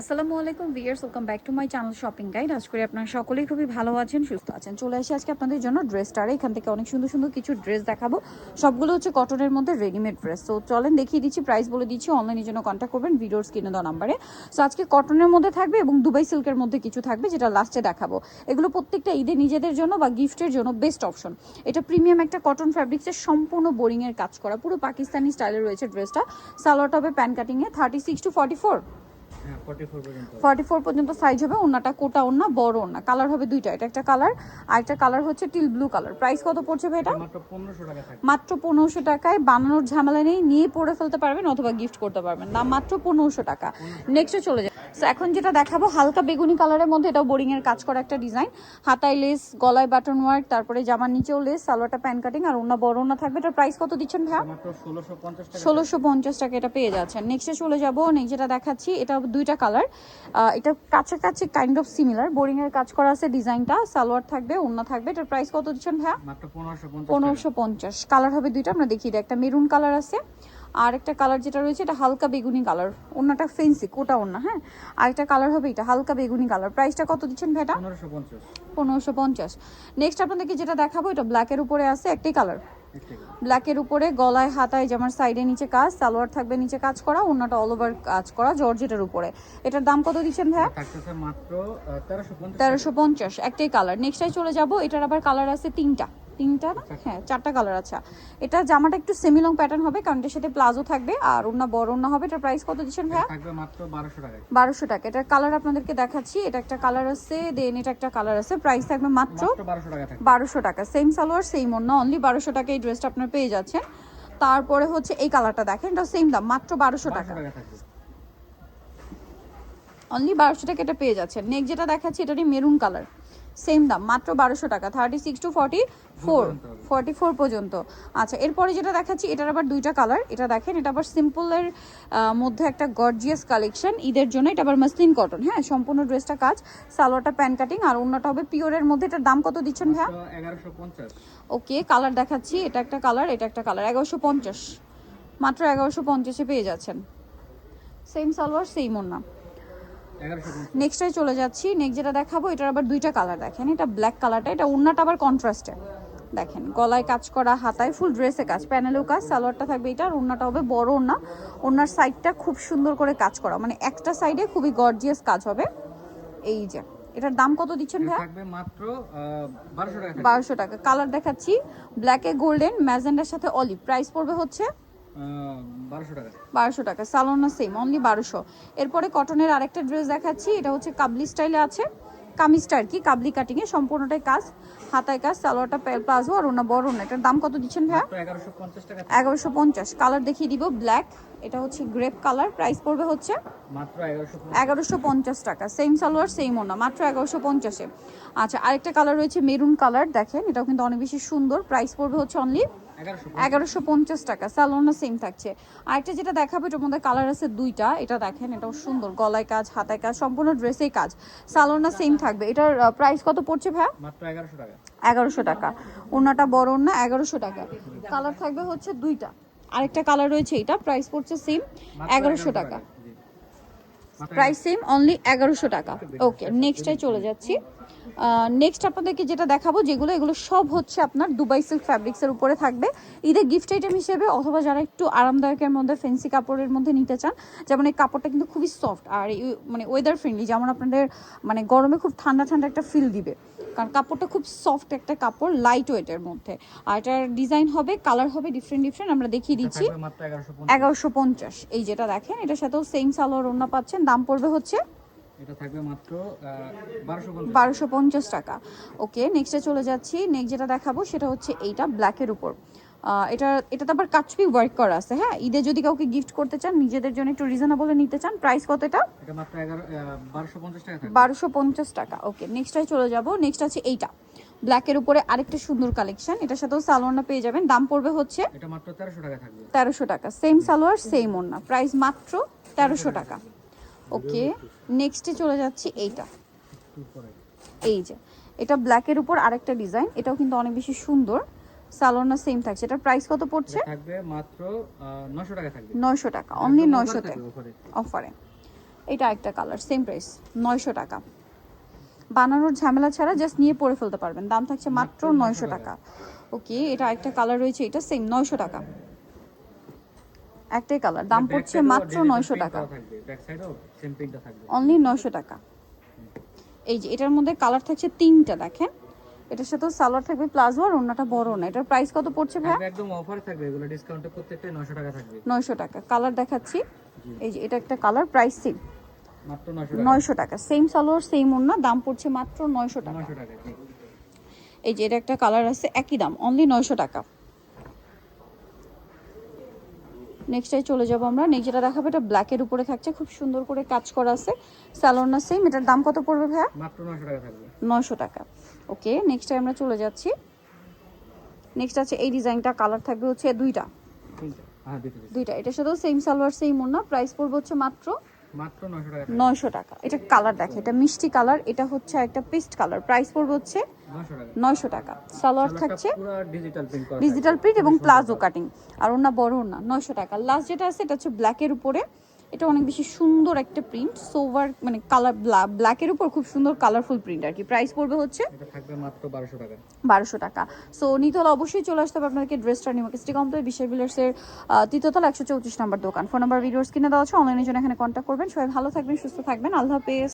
আসসালামু আলাইকুম viewers welcome back to my channel shopping guide. আজ করে আপনারা সকলেই খুবই ভালো আছেন, সুস্থ আছেন। চলে আসি আজকে আপনাদের জন্য ড্রেসটারে এখান থেকে অনেক সুন্দর সুন্দর কিছু ড্রেস দেখাবো। সবগুলো হচ্ছে কটনের মধ্যে রেডিমেড ড্রেস তো চলেন দেখিয়ে দিচ্ছি প্রাইস বলে দিচ্ছি অনলাইনের জন্য কন্ট্যাক্ট করবেন ভিডিওর স্ক্রিনে দেওয়া নাম্বারে সো আজকে কটনের মধ্যে থাকবে এবং দুবাই সিল্কের মধ্যে কিছু থাকবে, যেটা লাস্টে দেখাবো। এগুলো প্রত্যেকটা ঈদে নিজেদের জন্য বা গিফটের জন্য বেস্ট অপশন এটা প্রিমিয়াম একটা কটন ফ্যাব্রিক্সের সম্পূর্ণ বোরিংয়ের কাজ করা। পুরো পাকিস্তানি স্টাইলে রয়েছে ড্রেসটা সালোয়ার টপে প্যান কাটিংয়ে thirty six to forty four 44 পর্যন্ত ফর্টি ফোর পর্যন্ত সাইজ হবে ওনাটা কোটা ওনা বড় ওনা কালার হবে দুইটা এটা একটা কালার আর একটা কালার হচ্ছে টিল ব্লু কালার প্রাইস কত পড়ছে ভাই এটা? মাত্র 1500 টাকা থাকবে। মাত্র পনেরোশো টাকায় বানানোর ঝামেলা নেই নিয়ে পরে ফেলতে পারবেন অথবা গিফট করতে পারবেন। দাম মাত্র পনেরোশো টাকা। নেক্সটে চলে যায় So, এখন যেটা দেখাবো হালকা বেগুনি কালারের মধ্যে এটাও বোরিং এর কাজ করা একটা ডিজাইন হাতায় লেস গলায় বাটন ওয়ার্ক তারপরে জামার নিচেও লেস সালোয়ারটা প্যান কাটিং আর ওনা বড় ওনা থাকবে। এটার প্রাইস কত দিচ্ছেন ভাইয়া? মাত্র 1650 টাকা। ষোলোশো পঞ্চাশ টাকা এটা পেয়ে যাচ্ছেন। নেক্সটে চলে যাব নেক্সট যেটা দেখাচ্ছি এটা দুইটা কালার এটা কাছাকাছি কাইন্ড অফ সিমিলার বোরিং এর কাজ করা আছে ডিজাইনটা সালোয়ার থাকবে ওন্না থাকবে। এটার প্রাইস কত দিচ্ছেন ভাইয়া? মাত্র 1550 পনেরোশো পঞ্চাশ। কালার হবে দুইটা আমরা দেখিয়ে দিই। একটা মেরুন কালার আছে আর একটা কালার যেটা রয়েছে এটা হালকা বেগুনি কালার ওন্নাটা ফেন্সি কোটা ওন্না হ্যাঁ? আর একটা কালার হবে এটা হালকা বেগুনি কালার প্রাইসটা কত দিচ্ছেন 1550 পনেরোশো পঞ্চাশ। নেক্সট আপনাদেরকে যেটা দেখাবো এটা ব্ল্যাকের উপরে আছে একটাই কালার ব্ল্যাকের উপরে গলায় হাতায় জামার সাইডে নিচে কাজ সালোয়ার থাকবে নিচে কাজ করা অন্যটা অল ওভার কাজ করা জর্জেটের উপরে। এটার দাম কত দিচ্ছেন 1350 তেরোশো পঞ্চাশ। একটাই কালার নেক্সটাই চলে যাব এটার আবার কালার আছে তিনটা। তিনটা না? হ্যাঁ চারটা কালার আছে। এটা জামাটা একটু সেমি লং প্যাটার্ন হবে কারণ এটার সাথে প্লাজো থাকবে আর অন্য বড় অন্য হবে। এটার প্রাইস কত দিচ্ছেন ভাইয়া? থাকবে মাত্র 1200 টাকায়। বারোশো টাকা। এটার কালার আপনাদেরকে দেখাচ্ছি। এটা একটা কালার আছে দেন এটা একটা কালার আছে। প্রাইস থাকবে মাত্র মাত্র 1200 টাকা টাকা। সেম সালোয়ার সেম অন্য অনলি বারোশো টাকা এই ড্রেসটা আপনার পেয়ে যাচ্ছেন। তারপরে হচ্ছে এই কালারটা দেখেন এটা সেম দাম মাত্র বারোশো 1200 টাকা টাকা অনলি বারোশো টাকা এটা পেয়ে যাচ্ছেন। নেক্সট যেটা দেখাচ্ছি এটারই মেরুন কালার সেম দাম মাত্র বারোশো টাকা thirty six to forty four forty four পর্যন্ত। আচ্ছা এরপরে যেটা দেখাচ্ছি এটার আবার দুইটা কালার এটা দেখেন এটা আবার সিম্পলের মধ্যে একটা গর্জিয়াস কালেকশন ঈদের জন্য এটা আবার মাসলিন কটন হ্যাঁ সম্পূর্ণ ড্রেসটা কাজ সালোয়ারটা প্যান কাটিং আর অন্যটা হবে পিওরের মধ্যে এটার দাম কত দিচ্ছেন ভাইয়া? মাত্র 1150 ওকে কালার দেখাচ্ছি এটা একটা কালার এটা একটা কালার এগারোশো পঞ্চাশ। মাত্র এগারোশো পঞ্চাশে পেয়ে যাচ্ছেন। সেম সালোয়ার সেম ওনা 1150 নেক্সটে চলে যাচ্ছি। নেক্সট যেটা দেখাবো এটার আবার দুইটা কালার দেখেন। এটা ব্ল্যাক কালারটা এটা ওন্নাটা আবার কন্ট্রাস্টে দেখেন গলায় কাজ করা হাতায় ফুল ড্রেসে কাজ। প্যানেলেও কাজ সালোয়ারটা থাকবে এটা আর ওন্নাটা হবে বড় ওন্না ওন্নার সাইডটা খুব সুন্দর করে কাজ করা। মানে একটা সাইডে খুবই গর্জিয়াস কাজ হবে। এই যে এটার দাম কত দিচ্ছেন এটা থাকবে মাত্র 1200 টাকা টাকা। কালার দেখাচ্ছি। ব্ল্যাকে গোল্ডেন ম্যাজেন্ডার সাথে অলিভ প্রাইস পড়বে হচ্ছে আহ, 1200 টাকা বারোশো টাকা। সালোনা সেম অনলি বারোশো। এরপরে কটনের আরেকটা ড্রেস দেখাচ্ছি এটা হচ্ছে কাবলি স্টাইলে আছে। কামিজটা আর কি? কাবলি কাটিংয়ে সম্পূর্ণটাই কাজ হাতায় কাজ সালোয়ারটা প্লাজো আর ওনা বড় না এটার দাম কত দিচ্ছেন ভাইয়া? মাত্র 1150 টাকা। এগারোশো পঞ্চাশ। কালার দেখিয়ে দিব ব্ল্যাক এটা হচ্ছে গ্রেপ কালার প্রাইস পড়বে হচ্ছে এগারোশো পঞ্চাশ। টাকা। সেম সালোয়ার সেম ওনা মাত্র এগারোশো পঞ্চাশে। আচ্ছা আরেকটা কালার রয়েছে মেরুন কালার দেখেন এটাও কিন্তু অনেক বেশি সুন্দর প্রাইস পড়বে হচ্ছে অনলি 1150 এগারোশো পঞ্চাশ। টাকা স্যালোনা সেম থাকছে। আরেকটা যেটা দেখাবো এটার মধ্যে কালার আছে দুইটা এটা দেখেন এটাও সুন্দর গলায় কাজ হাতায় কাজ সম্পূর্ণ ড্রেসেই কাজ। স্যালোনা সেম থাকবে। এটার প্রাইস কত পড়ছে ভাইয়া? মাত্র 1100 টাকা। এগারোশো টাকা। ওনাটা বড় ওনা এগারোশো টাকা। কালার থাকবে হচ্ছে দুইটা। আরেকটা কালার রয়েছে এটা প্রাইস পড়ছে সেম এগারোশো টাকা। প্রাইস সেম অনলি এগারোশো টাকা। ওকে নেক্সটে চলে যাচ্ছি। নেক্সট আপনাদেরকে যেটা দেখাবো, যেগুলো, এগুলো সব হচ্ছে আপনার দুবাই সিল্ক ফ্যাব্রিক্সের উপরে থাকবে। ঈদের গিফট আইটেম হিসেবে অথবা যারা একটু আরামদায়কের মধ্যে ফেন্সি কাপড়ের মধ্যে নিতে চান, যেমন এই কাপড়টা কিন্তু খুবই সফট আর মানে ওয়েদার ফ্রেন্ডলি যেমন আপনাদের মানে গরমে খুব ঠান্ডা ঠান্ডা একটা ফিল দিবে। কারণ কাপড়টা খুব সফট একটা কাপড় লাইট ওয়েটের মধ্যে। আর এটার ডিজাইন হবে কালার হবে ডিফারেন্ট ডিফারেন্ট আমরা দেখিয়ে দিচ্ছি। থাকবে মাত্র 1150 এগারোশো পঞ্চাশ এই যেটা দেখেন এটার সাথেও সেম সালোয়ার ওড়না পাচ্ছেন দাম পড়বে হচ্ছে এটা থাকবে মাত্র 1250 বারোশো পঞ্চাশ। টাকা। ওকে নেক্সটে চলে যাচ্ছি নেক্সট যেটা দেখাবো সেটা হচ্ছে এইটা ব্ল্যাকের উপর। এটা এটাতে আবার কাচপি ওয়ার্ক করা আছে? হ্যাঁ ঈদে যদি কাউকে গিফট করতে চান নিজেদের জন্য একটু রিজনেবলে নিতে চান প্রাইস কত এটা? এটা মাত্র 11 1250 টাকা থাকবে। বারোশো পঞ্চাশ টাকা ওকে নেক্সটটাই চলে যাব নেক্সট আছে এইটা। ব্ল্যাকের উপরে আরেকটা সুন্দর কালেকশন এটার সাথেও সালোয়ারটা পেয়ে যাবেন দাম পড়বে হচ্ছে এটা মাত্র 1300 টাকা থাকবে। তেরোশো টাকা সেম সালোয়ার সেম ওড়না প্রাইস মাত্র তেরোশো টাকা। ওকে নেক্সটে চলে যাচ্ছি এইটা। এই যে এটা ব্ল্যাকের উপর আরেকটা ডিজাইন এটাও কিন্তু অনেক বেশি সুন্দর। সালোনা সেম থাকছে। এটার প্রাইস কত পড়ছে? থাকবে মাত্র 900 টাকা থাকবে। নয়শো টাকা। অনলি একদম offer নয়শোতে থাকবে offer এ। অফারে এটা একটা কালার সেম প্রাইস নয়শো টাকা। বানানোর ঝামেলা ছাড়া জাস্ট নিয়ে পরে ফেলতে পারবেন। দাম থাকছে মাত্র নয়শো টাকা। ওকে এটা একটা কালার রয়েছে এটা সেম নয়শো টাকা। একটাই কালার দাম পড়ছে মাত্র digital নয়শো print টাকা। ব্যাক সাইডেও সেম প্রিন্টটা থাকবে। অনলি নয়শো টাকা। এই যে এটার মধ্যে কালার থাকছে তিনটা দেখেন। এটার সাথেও সালোয়ার থাকবে প্লাজো আর অন্যটা বড় না। এটার প্রাইস কত পড়ছে ভাই? একদম অফার থাকবে এগুলো ডিসকাউন্টে প্রত্যেকটা 900 টাকা থাকবে। নয়শো টাকা। কালার দেখাচ্ছি। এই যে এটা একটা কালার প্রাইস সেম মাত্র 900 টাকা। সেম সালোয়ার সেম ওন্না দাম পড়ছে মাত্র নয়শো টাকা। 900 টাকা এই যে এটা একটা কালার আছে একই দাম অনলি নয়শো টাকা। নেক্সটে চলে যাব আমরা। নেক্সট যেটা দেখাবো এটা ব্ল্যাকের উপরে থাকছে। খুব সুন্দর করে কাজ করা আছে। স্যালোনা সেম এটার দাম কত পড়বে ভাইয়া? মাত্র 900 টাকা থাকবে। নয়শো টাকা। ওকে নেক্সটাই আমরা চলে যাচ্ছি। নেক্সট আছে এই ডিজাইনটা কালার থাকবে হচ্ছে দুইটা। হ্যাঁ। দুইটা। এটার সাথেও সেম সালোয়ার সেম ওন্না প্রাইস পড়বে হচ্ছে মাত্র মাত্র 900 টাকা থাকবে নয়শো টাকা। এটা কালার দেখে এটা মিষ্টি কালার এটা হচ্ছে একটা পেস্ট কালার প্রাইস পড়বে হচ্ছে নয়শো টাকা। সালোয়ার থাকছে ডিজিটাল প্রিন্ট ডিজিটাল প্রিন্ট এবং প্লাজো কাটিং আর ওনা বড় না নয়শো টাকা। লাস্ট যেটা আছে এটা হচ্ছে ব্ল্যাকের উপরে। এটা অনেক বেশি সুন্দর একটা প্রিন্ট সোভার মানে কালার ব্ল্যাকের উপর খুব সুন্দর কালারফুল প্রিন্ট আর কি। প্রাইস পড়বে হচ্ছে এটা থাকবে মাত্র 1200 টাকা। বারোশো টাকা। সো নিতে হলে অবশ্যই চলে আসতে হবে আপনাকে ড্রেসটা নিউ সিটি কমপ্লেক্স বিশাল বিলার্সের তৃতীয়তলা একশো চৌত্রিশ নম্বর দোকান। ফোন নাম্বার ভিডিওস কিনে দেওয়া আছে। অনলাইনের জন্য এখানে কন্ট্যাক্ট করবেন। সবাই ভালো থাকবেন সুস্থ থাকবেন। আল্লাহ হাফেজ।